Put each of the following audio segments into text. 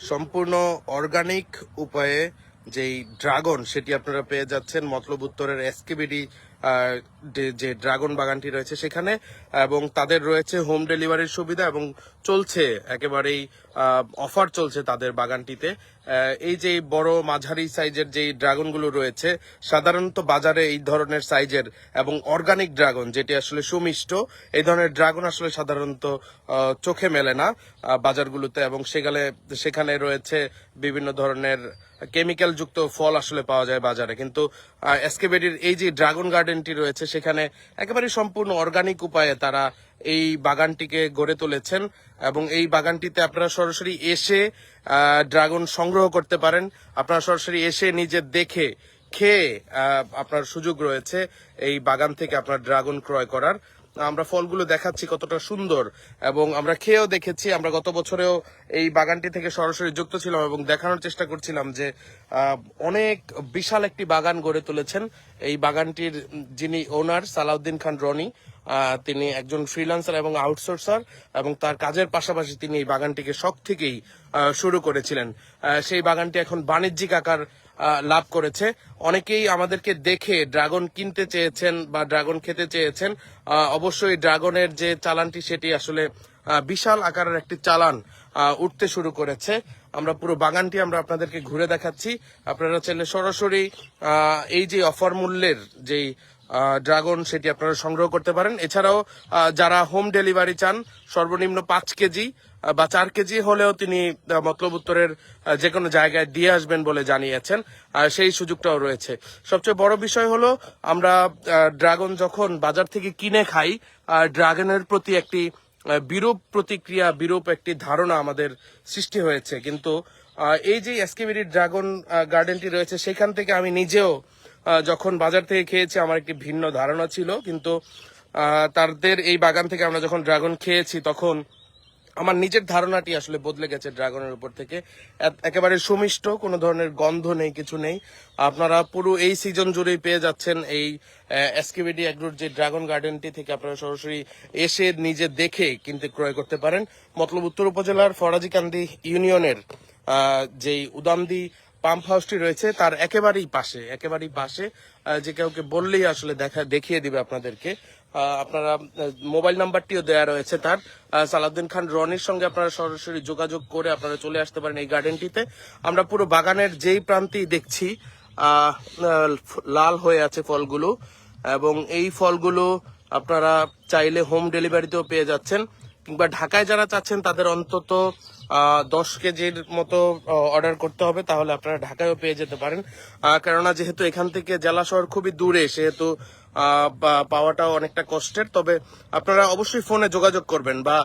সম্পূর্ণ অর্গানিক উপায়ে যেই ড্রাগন সেটি আপনারা পেয়ে যাচ্ছেন মতলব উত্তরের এসকেবিডি যে ড্রাগন বাগানটি রয়েছে সেখানে, এবং তাদের রয়েছে হোম ডেলিভারির সুবিধা এবং চলছে, একেবারেই অফার চলছে তাদের বাগানটিতে। এই যে বড় মাঝারি সাইজের যে ড্রাগনগুলো রয়েছে, সাধারণত বাজারে এই ধরনের সাইজের এবং অর্গানিক ড্রাগন, যেটি আসলে সুমিষ্ট, এই ধরনের ড্রাগন আসলে সাধারণত চোখে মেলে না বাজারগুলোতে এবং সেখানে সেখানে রয়েছে বিভিন্ন ধরনের কেমিক্যাল যুক্ত ফল আসলে পাওয়া যায় বাজারে। কিন্তু এসকেবেডির এই যে ড্রাগন গার্ডেনটি রয়েছে সেখানে একেবারে সম্পূর্ণ অর্গানিক উপায়ে তারা এই বাগানটিকে গড়ে তুলেছেন এবং এই বাগানটিতে আপনারা সরাসরি এসে ড্রাগন সংগ্রহ করতে পারেন। আপনারা সরাসরি এসে নিজে দেখে খেয়ে আপনার সুযোগ রয়েছে এই বাগান থেকে আপনার ড্রাগন ক্রয় করার। আমরা ফলগুলো দেখাচ্ছি কতটা সুন্দর এবং আমরা খেয়েও দেখেছি, আমরা গত বছরেও এই বাগানটি থেকে সরাসরি যুক্ত ছিলাম এবং দেখানোর চেষ্টা করছিলাম যে অনেক বিশাল একটি বাগান গড়ে তুলেছেন। এই বাগানটির যিনি ওনার, সালাউদ্দিন খান রনি তিনি একজন ফ্রিল্যান্সার এবং আউটসোর্সার এবং তার কাজের পাশাপাশি তিনি এই বাগানটিকে শখ থেকেই শুরু করেছিলেন। সেই বাগানটি এখন বাণিজ্যিক আকার লাভ করেছে। অনেকেই আমাদেরকে দেখে ড্রাগন কিনতে চেয়েছেন বা ড্রাগন খেতে চেয়েছেন। অবশ্যই ড্রাগনের যে চালানটি, সেটি আসলে বিশাল আকারের একটি চালান উঠতে শুরু করেছে। আমরা পুরো বাগানটি আমরা আপনাদেরকে ঘুরে দেখাচ্ছি। আপনারা চাইলে সরাসরি এই যে অফার মূল্যের যেই ড্রাগন, সেটি আপনারা সংগ্রহ করতে পারেন। এছাড়াও যারা হোম ডেলিভারি চান, সর্বনিম্ন পাঁচ কেজি বা চার কেজি হলেও তিনি মতলব উত্তরের যে কোনো জায়গায় দিয়ে আসবেন বলে জানিয়েছেন, আর সেই সুযোগটাও রয়েছে। সবচেয়ে বড় বিষয় হলো, আমরা ড্রাগন যখন বাজার থেকে কিনে খাই ড্রাগনের প্রতি একটি বিরূপ প্রতিক্রিয়া, বিরূপ একটি ধারণা আমাদের সৃষ্টি হয়েছে। কিন্তু এই যে এসকেবিডি ড্রাগন গার্ডেনটি রয়েছে, সেখান থেকে আমি নিজেও যখন বাজার থেকে খেয়েছি, আমার একটি ভিন্ন ধারণা ছিল। কিন্তু তাদের এই বাগান থেকে আমরা যখন ড্রাগন খেয়েছি, তখন আমার নিজের ধারণাটি আসলে বদলে গেছে ড্রাগনের উপর থেকে। একেবারে সুমিষ্ট, কোনো ধরনের গন্ধ নেই, কিছু নেই। আপনারা পুরো এই সিজন জুড়েই পেয়ে যাচ্ছেন এই এসকেবিডি অ্যাগ্রোর যে ড্রাগন গার্ডেনটি থেকে আপনারা সরাসরি এসে নিজে দেখে কিনতে ক্রয় করতে পারেন। মতলব উত্তর উপজেলার ফরাজিকান্দি ইউনিয়নের যেই উদামদি পাম্প হাউসটি রয়েছে, তার একেবারেই পাশে একেবারেই পাশে যে কাউকে বললেই আসলে দেখা, দেখিয়ে দিবে আপনাদেরকে। আপনারা মোবাইল নাম্বারটিও দেয়া রয়েছে তার। সালাউদ্দিন খান, রনির সঙ্গে আপনারা সরাসরি যোগাযোগ করে আপনারা চলে আসতে পারেন এই গার্ডেনটিতে আমরা পুরো বাগানের যেই প্রান্তেই দেখছি লাল হয়ে আছে ফলগুলো। এবং এই ফলগুলো আপনারা চাইলে হোম ডেলিভারিতেও পেয়ে যাচ্ছেন। কিংবা ঢাকায় যারা চাচ্ছেন, তাদের অন্তত দশ কেজির মতো অর্ডার করতে হবে, তাহলে আপনারা ঢাকায়ও পেয়ে যেতে পারেন। কেননা যেহেতু এখান থেকে জেলা শহর খুবই দূরে, সেহেতু পাওয়াটাও অনেকটা কষ্টের। তবে আপনারা অবশ্যই ফোনে যোগাযোগ করবেন বা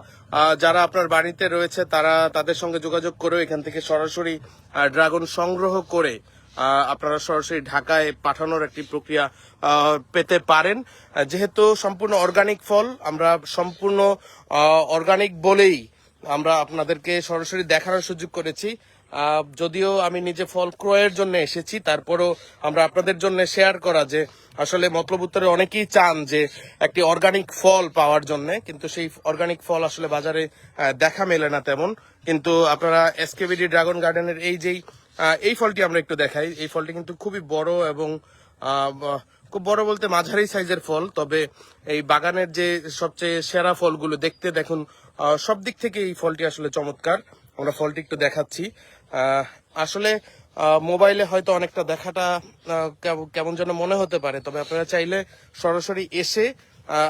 যারা আপনার বাড়িতে রয়েছে, তারা তাদের সঙ্গে যোগাযোগ করেও এখান থেকে সরাসরি ড্রাগন সংগ্রহ করে আপনারা সরাসরি ঢাকায় পাঠানোর একটি প্রক্রিয়া পেতে পারেন। যেহেতু সম্পূর্ণ অর্গানিক ফল, আমরা সম্পূর্ণ অর্গানিক বলেই আমরা আপনাদেরকে সরাসরি দেখানোর সুযোগ করেছি। যদিও আমি নিজে ফল ক্রয়ের জন্য এসেছি, তারপরও আমরা আপনাদের জন্য শেয়ার করা যে আসলে মতলব উত্তরে অনেকেই চান যে একটি অর্গানিক ফল পাওয়ার জন্য, কিন্তু সেই অর্গানিক ফল আসলে বাজারে দেখা মেলে না তেমন। কিন্তু আপনারা এসকেবিডি ড্রাগন গার্ডেনের এই যেই এই ফলটি আমরা একটু দেখাই। এই ফলটি কিন্তু খুবই বড় এবং খুব বড় বলতে মাঝারি সাইজের ফল, তবে এই বাগানের যে সবচেয়ে সেরা ফলগুলো দেখতে দেখুন সব দিক থেকে এই ফলটি আসলে চমৎকার। আমরা ফলটি একটু দেখাচ্ছি। আসলে মোবাইলে হয়তো অনেকটা দেখাটা কেমন যেন মনে হতে পারে, তবে আপনারা চাইলে সরাসরি এসে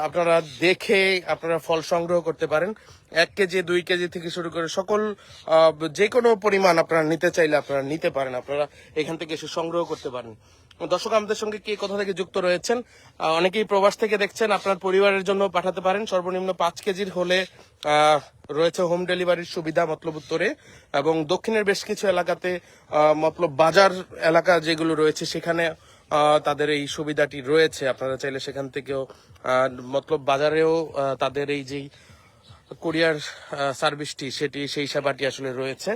আপনারা দেখে আপনারা ফল সংগ্রহ করতে পারেন। এক কেজি, দুই কেজি থেকে শুরু করে সকল যে কোনো পরিমাণ আপনারা নিতে চাইলে আপনারা নিতে পারেন। আপনারা এখান থেকে এসে সংগ্রহ করতে পারেন। দর্শক, আমাদের সঙ্গে কে কোথা থেকে যুক্ত রয়েছেন? অনেকেই প্রবাস থেকে দেখছেন, আপনার পরিবারের জন্য পাঠাতে পারেন। সর্বনিম্ন পাঁচ কেজির হলে রয়েছে হোম ডেলিভারির সুবিধা মতলব উত্তরে এবং দক্ষিণের বেশ কিছু এলাকাতে মতলব বাজার এলাকা যেগুলো রয়েছে সেখানে তাদের এই সুবিধাটি রয়েছে। আপনারা চাইলে সেখান থেকেও মতলব বাজারেও তাদের এই যেই কোরিয়ার সার্ভিসটি, সেটি, সেই সেবাটি আসলে রয়েছে।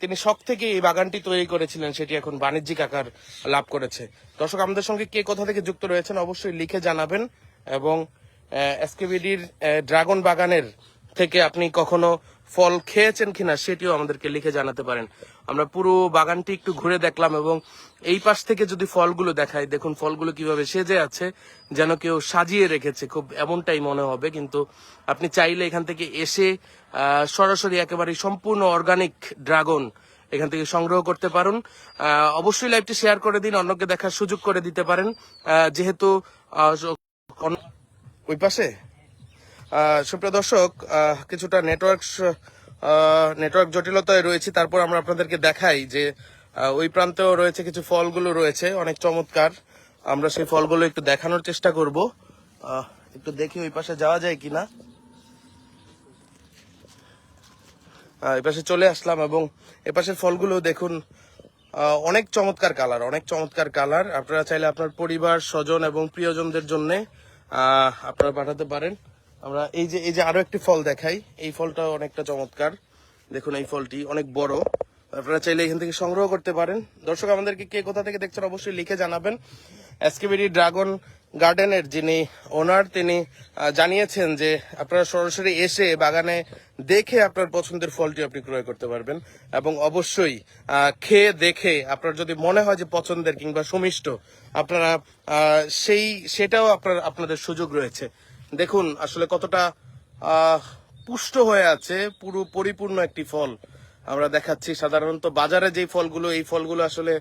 তিনি শখ থেকে এই বাগানটি তৈরি করেছিলেন, সেটি এখন বাণিজ্যিক আকার লাভ করেছে। দর্শক, আমাদের সঙ্গে কে কোথা থেকে যুক্ত রয়েছেন অবশ্যই লিখে জানাবেন এবং এসকেবিডির ড্রাগন বাগানের থেকে আপনি কখনো ফল খেয়েছেন কিনা সেটিও আমাদেরকে লিখে জানাতে পারেন। আমরা পুরো বাগানটি একটু ঘুরে দেখলাম এবং এই পাশ থেকে যদি ফলগুলো দেখাই, দেখুন ফলগুলো কীভাবে সেজে আছে, যেন কেউ সাজিয়ে রেখেছে। খুব এমনটাই মনে হবে, কিন্তু আপনি চাইলে এখান থেকে এসে সরাসরি একেবারে সম্পূর্ণ অর্গানিক ড্রাগন এখান থেকে সংগ্রহ করতে পারুন। অবশ্যই লাইভটি শেয়ার করে দিন, অন্যকে দেখার সুযোগ করে দিতে পারেন। যেহেতু ওই পাশে? সুপ্রিয় দর্শক কিছুটা নেটওয়ার্ক নেটওয়ার্ক জটিলতায় রয়েছে। তারপর আমরা আপনাদেরকে দেখাই যে ওই প্রান্তেও রয়েছে কিছু ফলগুলো রয়েছে, অনেক চমৎকার। আমরা সেই ফলগুলো একটু দেখানোর চেষ্টা করব। একটু দেখি ওই পাশে যাওয়া যায় কিনা। এই পাশে চলে আসলাম এবং এ পাশের ফলগুলো দেখুন অনেক চমৎকার কালার অনেক চমৎকার কালার আপনারা চাইলে আপনার পরিবার, স্বজন এবং প্রিয়জনদের জন্য আপনারা পাঠাতে পারেন। আমরা এই যে এই যে আরও একটি ফল দেখাই। এই ফলটা অনেকটা চমৎকার। দেখুন এই ফলটি অনেক বড়। আপনারা চাইলে এখান থেকে সংগ্রহ করতে পারেন। দর্শক, আমাদেরকে কে কোথা থেকে দেখছেন অবশ্যই লিখে জানাবেন। এসকেবিডি ড্রাগন গার্ডেনের যিনি ওনার, তিনি জানিয়েছেন যে আপনারা সরাসরি এসে বাগানে দেখে আপনার পছন্দের ফলটি আপনি ক্রয় করতে পারবেন। এবং অবশ্যই খেয়ে দেখে আপনার যদি মনে হয় যে পছন্দের কিংবা সুমিষ্ট, আপনারা সেই, সেটাও আপনার, আপনাদের সুযোগ রয়েছে। দেখুন, আসলে কতটা পুষ্ট হয়ে আছে, পুরো পরিপূর্ণ একটি ফল। আমরা দেখাচ্ছি সাধারণত বাজারে যেই ফলগুলো, এই ফলগুলো আসলে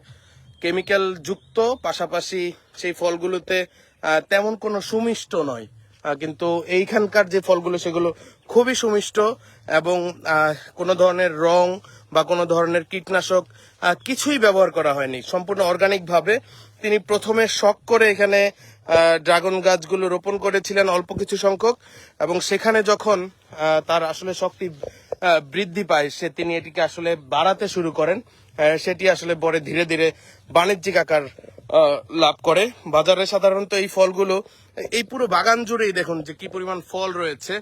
কেমিক্যাল যুক্ত, পাশাপাশি সেই ফলগুলোতে তেমন কোনো সুমিষ্ট নয়। কিন্তু এইখানকার যে ফলগুলো, সেগুলো খুবই সুমিষ্ট এবং কোনো ধরনের রং বা কোনো ধরনের কীটনাশক কিছুই ব্যবহার করা হয়নি। সম্পূর্ণ অর্গানিক ভাবে তিনি প্রথমে শখ করে এখানে ড্রাগন গাছগুলো রোপণ করেছিলেন অল্প কিছু সংখ্যক, এবং সেখানে যখন তার আসলে শক্তি বৃদ্ধি পায়, সে তিনি এটিকে আসলে বাড়াতে শুরু করেন সেটি আসলে পরে ধীরে ধীরে বাণিজ্যিক আকার লাভ করে। বাজারে সাধারণত এই ফলগুলো, এই পুরো বাগান জুড়েই দেখুন যে কি পরিমাণ ফল রয়েছে,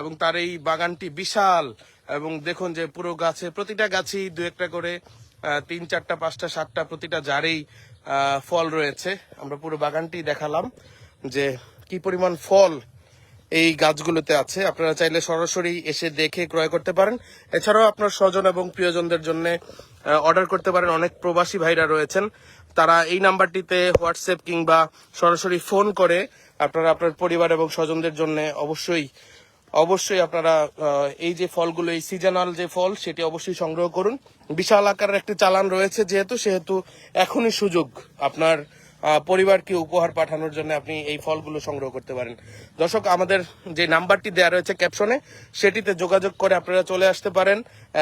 এবং তার এই বাগানটি বিশাল, এবং দেখুন যে পুরো গাছে, প্রতিটা গাছেই দু একটা করে তিন চারটা, পাঁচটা, সাতটা, প্রতিটা জারেই ফল রয়েছে। আমরা পুরো বাগানটি দেখালাম যে কি পরিমাণ ফল এই গাছগুলোতে আছে। আপনারা চাইলে সরাসরি এসে দেখে ক্রয় করতে পারেন। এছাড়াও আপনার স্বজন এবং প্রিয়জনদের জন্য অর্ডার করতে পারেন। অনেক প্রবাসী ভাইরা রয়েছেন। তারা এই নাম্বারটিতে হোয়াটসঅ্যাপ কিংবা সরাসরি ফোন করে আপনারা আপনার পরিবার এবং স্বজনদের জন্য অবশ্যই অবশ্যই আপনারা এই যে ফলগুলো, এই সিজনাল যে ফল, সেটি অবশ্যই সংগ্রহ করুন। বিশাল আকারের একটি চালান রয়েছে যেহেতু, সেহেতু এখনই সুযোগ আপনার পরিবারকে উপহার পাঠানোর জন্য আপনি এই ফলগুলো সংগ্রহ করতে পারেন। দর্শক, আমাদের যে নাম্বারটি দেওয়া রয়েছে ক্যাপশনে, সেটিতে যোগাযোগ করে আপনারা চলে আসতে পারেন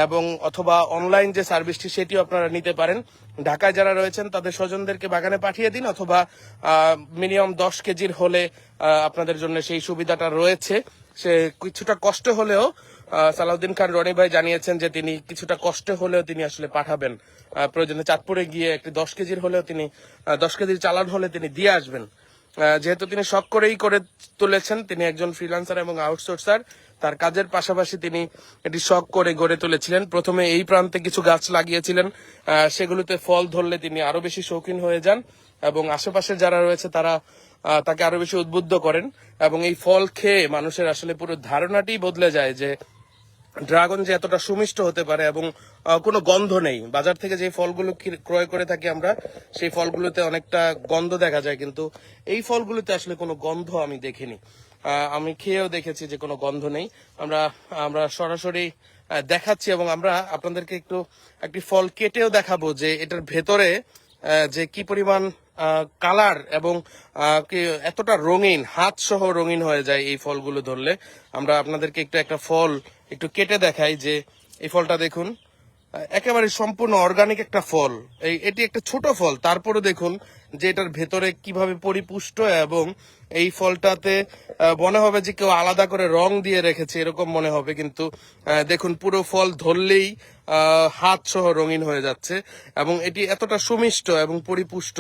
এবং অথবা অনলাইন যে সার্ভিসটি, সেটিও আপনারা নিতে পারেন। ঢাকায় যারা রয়েছেন, তাদের স্বজনদেরকে বাগানে পাঠিয়ে দিন অথবা মিনিমাম দশ কেজির হলে আপনাদের জন্য সেই সুবিধাটা রয়েছে। সে কিছুটা কষ্ট হলেও সালাউদ্দিন খান রনি ভাই জানিয়েছেন যে তিনি কিছুটা কষ্ট হলেও তিনি আসলে পাঠাবেন। প্রয়োজনে চাঁদপুরে গিয়ে একটি দশ কেজির হলেও তিনি দশ কেজির চালান হলে তিনি দিয়ে আসবেন। যেহেতু তিনি শখ করেই করে তুলেছেন, তিনি একজন ফ্রিল্যান্সার এবং আউটসোর্সার তার কাজের পাশাপাশি তিনি এটি শখ করে গড়ে তুলেছিলেন। প্রথমে এই প্রান্তে কিছু গাছ লাগিয়েছিলেন সেগুলোতে ফল ধরলে তিনি আরও বেশি শৌখিন হয়ে যান এবং আশেপাশে যারা রয়েছে তারা তাকে আরও বেশি উদ্বুদ্ধ করেন এবং এই ফল খেয়ে মানুষের আসলে পুরো ধারণাটি বদলে যায় যে ড্রাগন যে এতটা সুমিষ্ট হতে পারে এবং কোনো গন্ধ নেই। বাজার থেকে যে ফলগুলো ক্রয় করে থাকি আমরা, সেই ফলগুলোতে অনেকটা গন্ধ দেখা যায়, কিন্তু এই ফলগুলোতে আসলে কোনো গন্ধ আমি দেখিনি। আমি খেয়েও দেখেছি যে কোনো গন্ধ নেই। আমরা আমরা সরাসরি দেখাচ্ছি এবং আমরা আপনাদেরকে একটু একটি ফল কেটেও দেখাবো যে এটার ভেতরে যে কি পরিমাণ কালার এবং এতটা রঙিন, হাত সহ রঙিন হয়ে যায় এই ফলগুলো ধরলে। আমরা আপনাদেরকে একটু একটা ফল একটু কেটে দেখাই যে এই ফলটা দেখুন, একেবারে সম্পূর্ণ অর্গানিক একটা ফল। এই, এটি একটা ছোট ফল। তারপরে দেখুন যে এটার ভেতরে কীভাবে পরিপুষ্ট এবং এই ফলটাতে মনে হবে যে কেউ আলাদা করে রং দিয়ে রেখেছে, এরকম মনে হবে কিন্তু দেখুন পুরো ফল ধরলেই হাত সহ রঙিন হয়ে যাচ্ছে এবং এটি এতটা সুমিষ্ট এবং পরিপুষ্ট,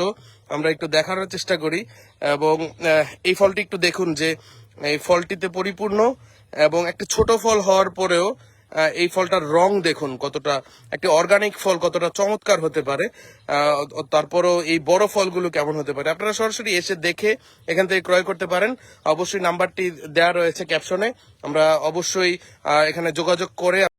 আমরা একটু দেখানোর চেষ্টা করি এবং এই ফলটি একটু দেখুন যে এই ফলটিতে পরিপূর্ণ এবং একটি ছোট ফল হওয়ার পরেও এই ফলটার রং দেখুন কতটা, একটি অর্গানিক ফল কতটা চমৎকার হতে পারে তারপরও এই বড় ফলগুলো কেমন হতে পারে। আপনারা সরাসরি এসে দেখে এখান থেকে ক্রয় করতে পারেন। অবশ্যই নাম্বারটি দেয়া রয়েছে ক্যাপশনে। আমরা অবশ্যই এখানে যোগাযোগ করে